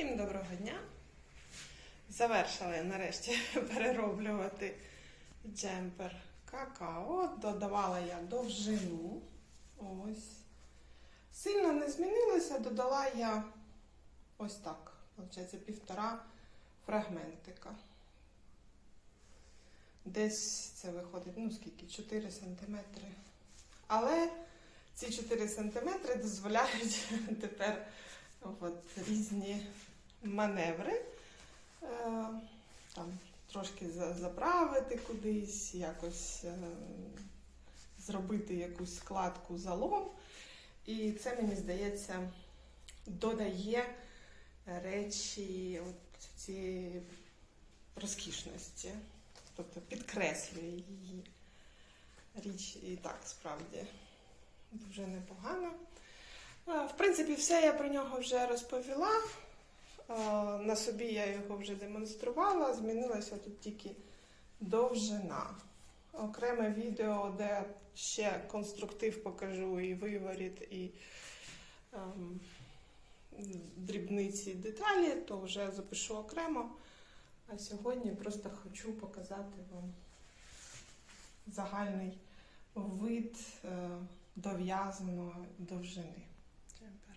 Всім доброго дня. Завершила я нарешті перероблювати джемпер какао. Додавала я довжину. Ось. Сильно не змінилося, додала я ось так. Виходить, півтора фрагментика. Десь це виходить, ну скільки? 4 сантиметри. Але ці 4 сантиметри дозволяють тепер от, різні маневри. Е, там трошки заправити кудись, якось е, зробити якусь складку залом. І це, мені здається, додає речі цієї розкішності. Тобто підкреслює її. Річ і так справді дуже непогано. Е, В принципі, все я про нього вже розповіла. На собі я його вже демонструвала. Змінилася тут тільки довжина. Окреме відео, де ще конструктив покажу і виворіт, і ем, дрібниці деталі, то вже запишу окремо. А сьогодні просто хочу показати вам загальний вид е, дов'язаної довжини. Джемпер.